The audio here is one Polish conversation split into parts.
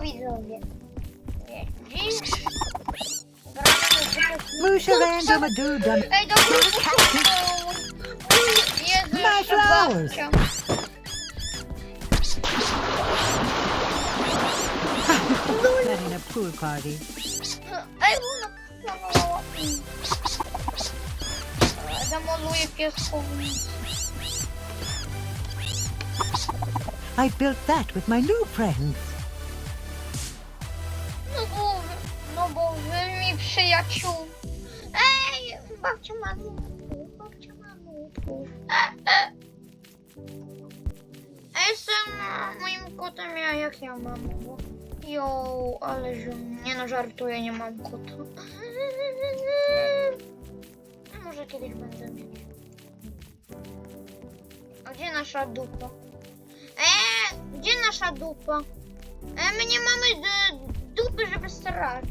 widzowie. Dziś gramy w Moose around on a doo dum. Ej, dobra, Jezu, My jeszcze flowers. babcia. Having a pool party. Ej, Luna planowała. Zamoluję pieską. I built that with my new friends. Przyjaciół. Ej, babcia ma nutków, babcia ma nutków. E, e. A jestem e, moim kotem, ja jak ja mam go. Jo, ale ziom. Nie no, żartuję, nie mam kota. Może kiedyś będę mieć. A gdzie nasza dupa? Eee, gdzie nasza dupa? E, my nie mamy d- dupy, żeby starać.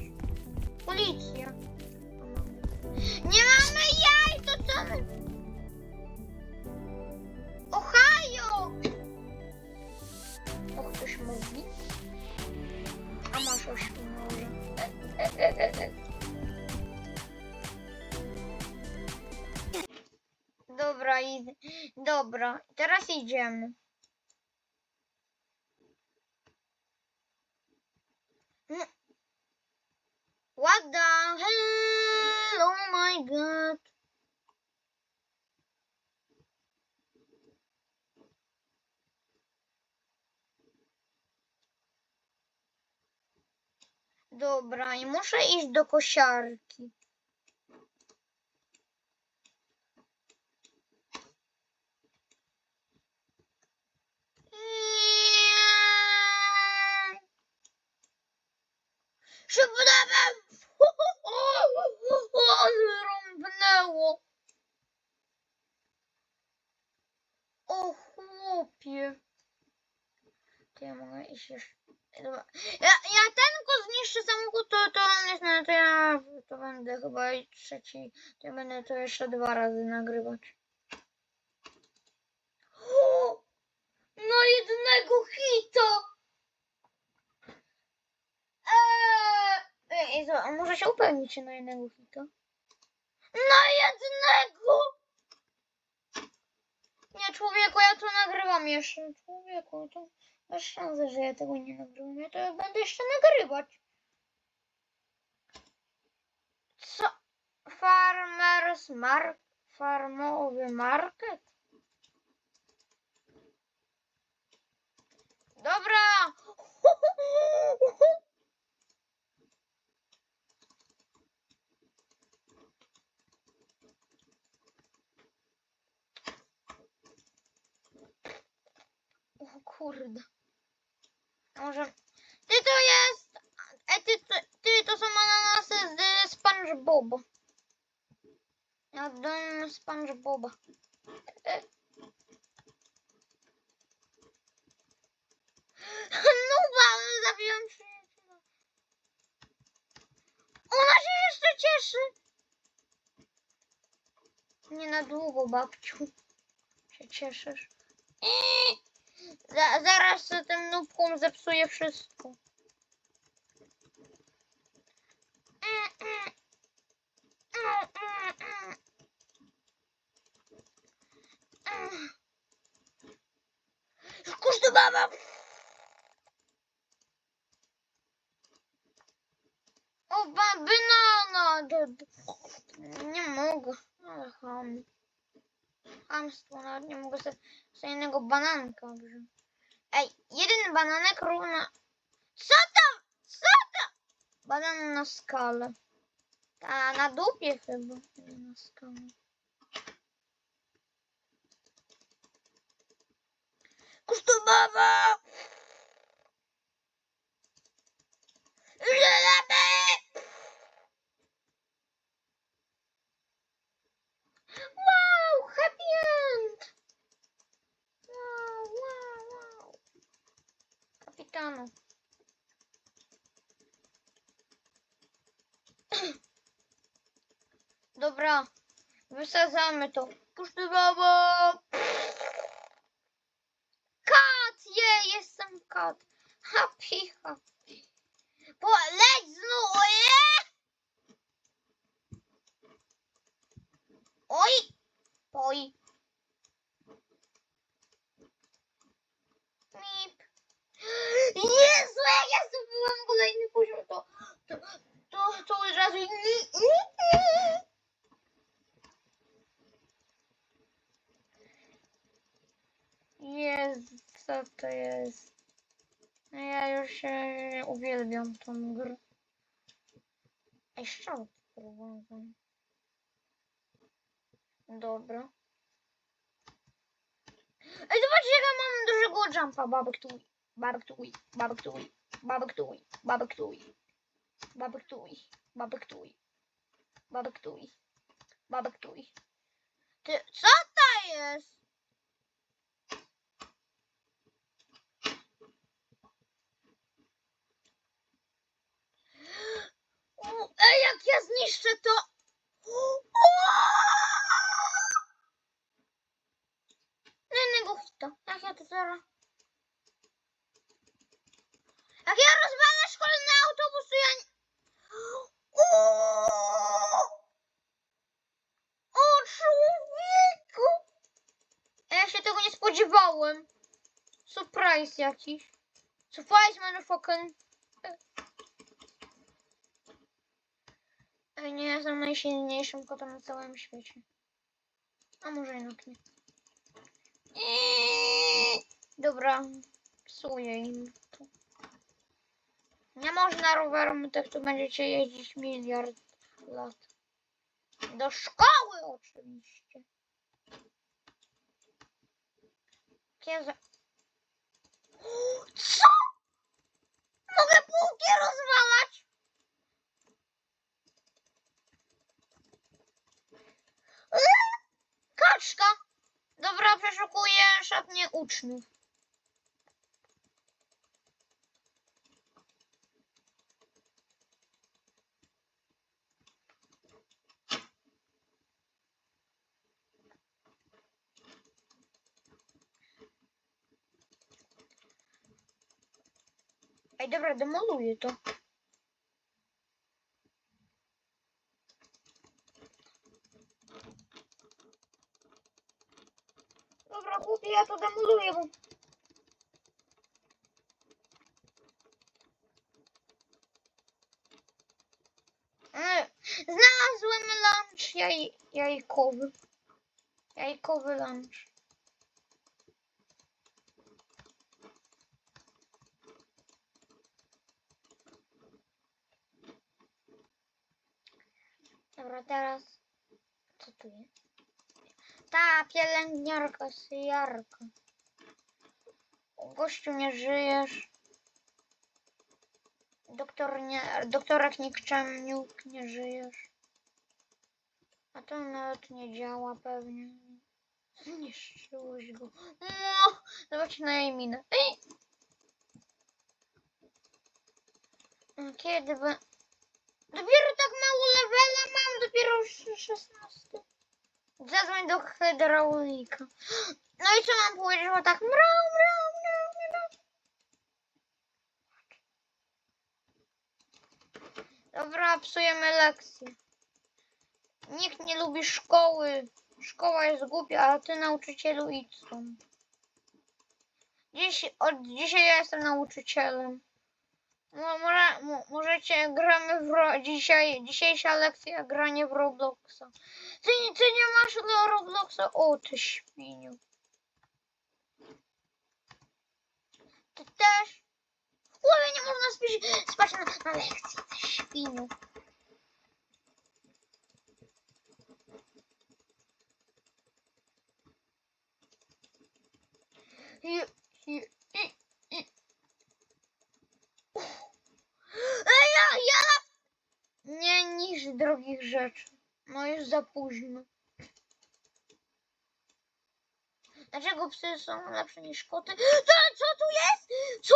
Policja. Nie mamy jaj, to co my? Ohio! Och, ktoś mówi. A masz ośmiu. Dobra, id- dobra. Teraz idziemy. The hell? Oh my god. Dobra, i muszę iść do kosiarki. Szybnawem! Ale rąbnęło! O chłopie! To ja. Ja, ten go zniszczę samochód, to, to on jest na to ja to będę chyba i trzeci, to ja będę to jeszcze dwa razy nagrywać. O! Na jednego hita! Eee, a może się upewnić na jednego hita? Na jednego! Nie, człowieku, ja to nagrywam jeszcze. Człowieku, to masz szansę, że ja tego nie nagrywam. Ja to będę jeszcze nagrywać. Co? Farmers Mark... Farmowy market? Dobra! O kurde. A może... Ty to jest... E, ty, ty, ty to są ananasy z SpongeBoba. Ja dam SpongeBoba. E. Nuba, zabiłam przyjaciela. Ona się jeszcze cieszy. Nie na długo, babciu. Się cieszysz. Eee. Za, zaraz tym nubkom zepsuję wszystko. Kurde mama! O, ba, banana! D- d- Nie mogę. Ale ham. Hamstwo, nawet nie mogę sobie, sobie jednego bananka wziąć. Ej, jeden bananek równa... Co to? Co to? Banan na skalę. A na dupie chyba. Nie na skalę. Kustomowa! Żelamy! Wow! Wow, wow, wow. Kapitanu. Dobra, wysadzamy to. Kusztywało! Kat! Je, jestem kat. Happy, happy. Po, leć znów! Oj! Oj! Mip. Jezu, jak ja zdobyłam kolejny poziom, to, to, to, to od razu... Jezu, co to jest? No Ja już e, uwielbiam tą grę. Ej, szczał prowadzę. Dobra. Ej, zobaczcie, jak ja mam dużego jumpa. Babek tuj, babek tuj, babek tuj, babek tuj, babek tuj, babek tuj, babek tuj, babek tuj, babek tuj. Ty, co to jest? U, Ej, jak ja zniszczę to... Jednego hita. Jak ja to zaraz... Jak ja rozwalę szkolny autobus, to ja... O, człowieku! Ja się tego nie spodziewałem. Surprise jakiś. Surprise, motherfucking. Nie jestem najsilniejszym kotem na całym świecie. A może jednak nie. Eee, Dobra, psuję im to. Nie można rowerem, tak to będziecie jeździć miliard lat. Do szkoły oczywiście. Kiedy... Co? Mogę półki rozwalać? Kaczka! Dobra, przeszukuję szatnię uczniów. Ej, dobra, demoluję to. Chłopie, ja to demoluję, bo... E, Znalazłem lunch jaj, jajkowy. Jajkowy lunch. Dobra, teraz... Ta pielęgniarka z Jarka. Gościu nie żyjesz. Doktor nie, doktorek nikczemniuk nie żyjesz. A to nawet nie działa pewnie. Zniszczyłeś go. No, zobaczcie na jej minę. Ej! Kiedy by... Dopiero tak mało levela mam, dopiero sz- 16. Zadzwoń do hydraulika. No i co mam powiedzieć, że tak mrał, mrał, mrał, mrał. Dobra, psujemy lekcję. Nikt nie lubi szkoły. Szkoła jest głupia, a ty nauczycielu idź. Dziś, od dzisiaj ja jestem nauczycielem. Mo, może, mo, możecie gramy w ro, dzisiaj, dzisiejsza lekcja granie w Robloxa. Ty, ty nie masz do Robloxa? O, ty świniu. Ty też? W nie można spać, spać na, na lekcji, ty świniu. I, i. Ja, ja... Nie niż drogich rzeczy. No już za późno. Dlaczego psy są lepsze niż koty? Co, co tu jest? Co?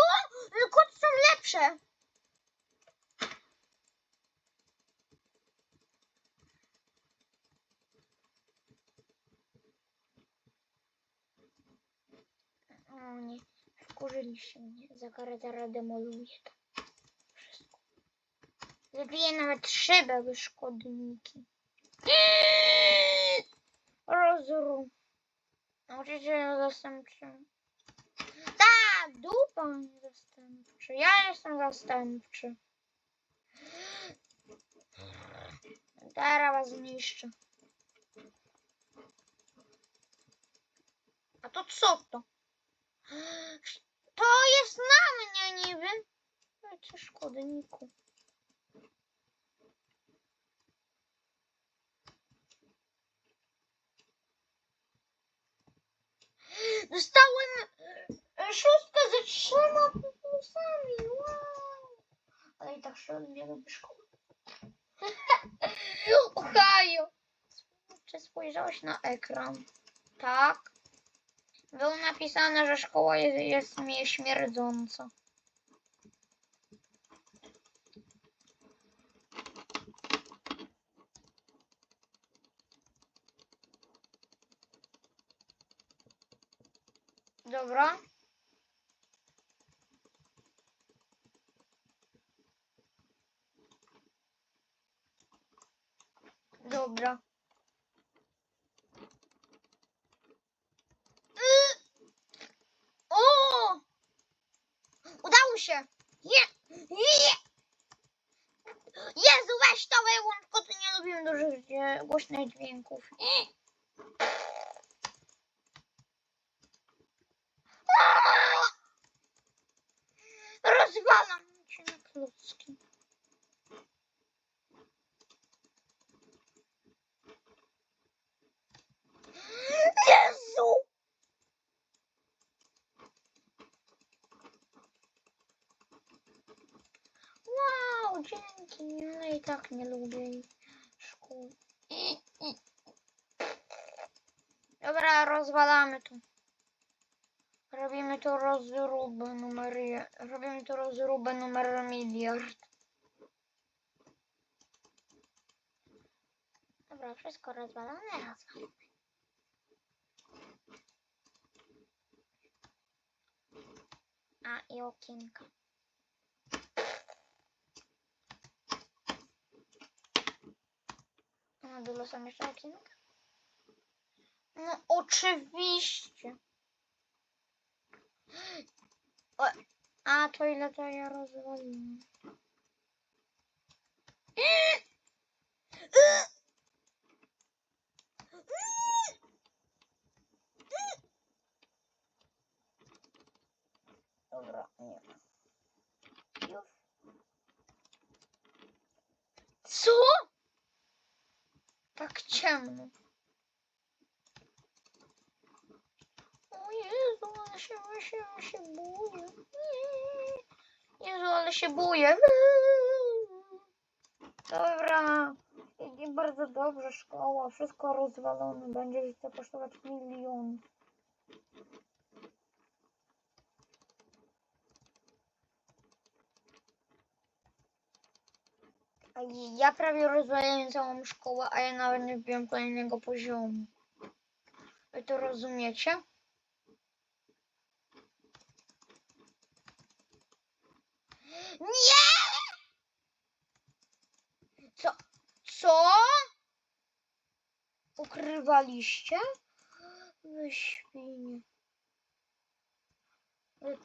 Koty są lepsze. O nie, wkurzy Wkurzyliście mnie. Za karę teraz demoluję to. Wszystko. Zabiję nawet szybę, wy szkodniki. Rozru. Nauczyciel zastępczy. Ta, dupa zastępczy. Ja jestem zastępczy. Teraz was zniszczę. A to co to? To jest na mnie niby. Wiecie, szkodniku. Dostałem e, szóstkę ze trzema plusami. Wow. Ale i tak średnio nie lubię szkoły. Ohio. Czy spojrzałeś na ekran? Tak. Było napisane, że szkoła jest, jest mi śmierdząca. Dobra. Dobra. Się! Je! Je! Jezu, weź to wyłącz, bo ty nie lubimy dużych e, głośnych dźwięków. I. Aaa! Rozwalam cię na klocki. Jezu! Dzięki. No i tak nie lubię szkół. Dobra, rozwalamy to. Robimy tu rozróbę numer Robimy tu rozróbę numer miliard. Dobra, wszystko rozwalone, rozwalone. A i okienka. Na dole są jeszcze okienka? No oczywiście. O, a to ile to ja rozwaliłem? Dobra, nie ma. Już. Co? Tak ciemno. O Jezu, ale się, ale się, ale się boję. Jezu, ale się boję. Dobra. Idzie bardzo dobrze szkoła. Wszystko rozwalone. Będzie to kosztować milion. Ja prawie rozwaliłem całą szkołę, a ja nawet nie wbiłem kolejnego poziomu. Wy to rozumiecie? Nie! Co? Co? Ukrywaliście? Wy świnie. Wy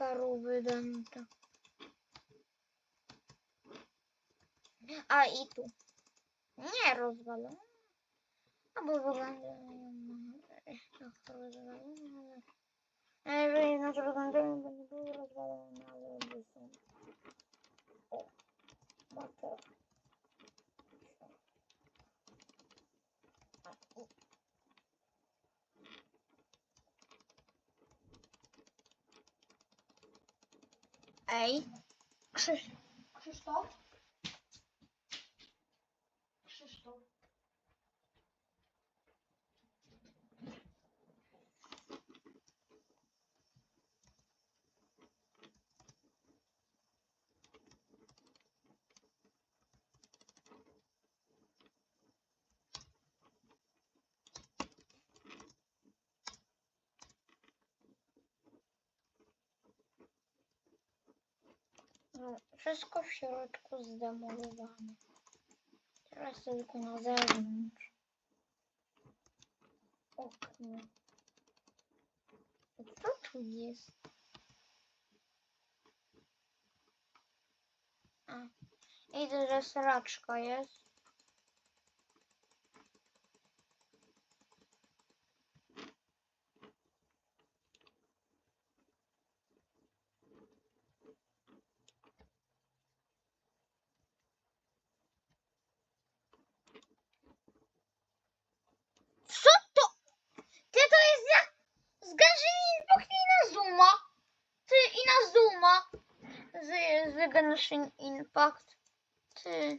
A i tu. Nie rozwalę. Albo wygląda rozwalone. ale- Jeżeli inaczej wyglądają, to nie były rozwalone, ale jakby są. O, mater. Ej. Krzysztof. Wszystko w środku zdemolowane. Teraz tylko na zewnątrz. Okno. Co tu jest? A. Idę, że sraczka jest. Co to? Ty to jest jak z Genshin Impact i na Zuma. Ty i na Zuma. Z, Impact. Ty.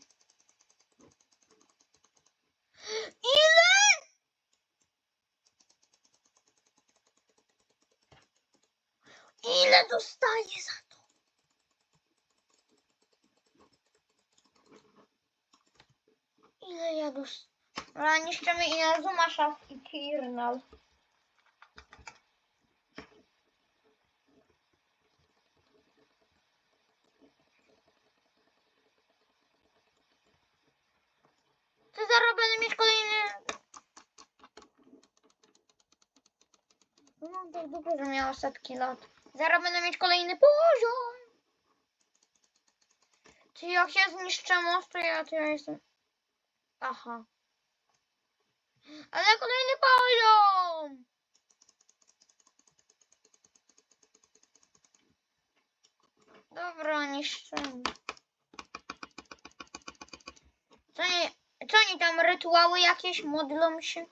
Ile? Ile dostaję za to? Ile ja dostaję? Niszczymy i na Zuma Shaft i Kirnal. To zaraz będę mieć kolejny... Tak dobrze, że miała setki lat. Zaraz będę mieć kolejny poziom. Czy jak ja zniszczę most, to ja, to ja jestem... Aha. Ale kolejny poziom! Dobra, niszczymy. Co oni, co oni tam, rytuały jakieś modlą się?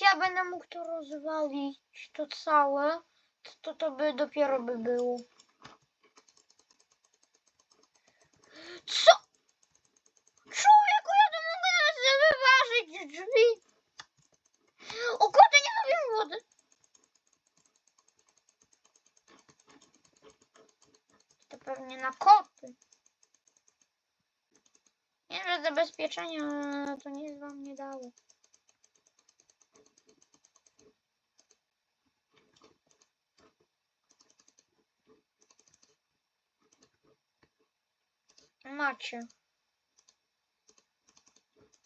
Jak ja będę mógł to rozwalić, to całe, to to, to by dopiero by było. Co? Człowieku, ja to mogę nawet wyważyć drzwi. O kurde, nie lubię wody. To pewnie na koty. Nie, że zabezpieczenie ale to nic wam nie dało.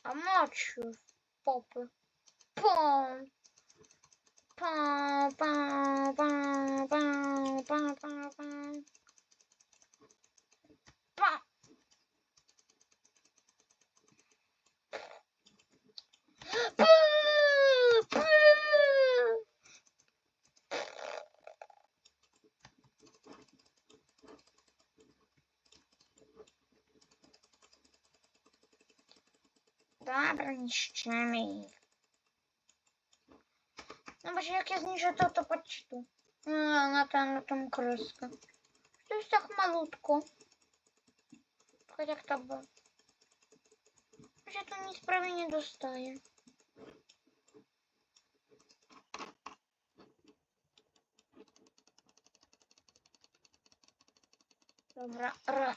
I'm not sure, Popper. Pom, pom, pom, pom, pom, pom, pom. Dobra, niszczymy ich. No właśnie jak ja zniżę to, to patrzcie tu. No, na, tę, na tą kreskę. To jest tak malutko. Tylko jak to było. Ja tu nic prawie nie dostaję. Dobra, ra.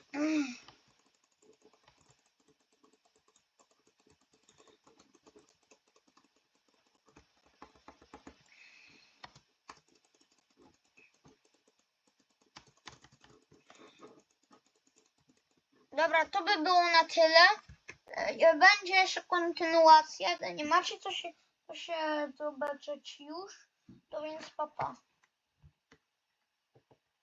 Dobra, to by było na tyle. E, Będzie jeszcze kontynuacja. Nie macie co się, co się zobaczyć już. To więc papa. Pa.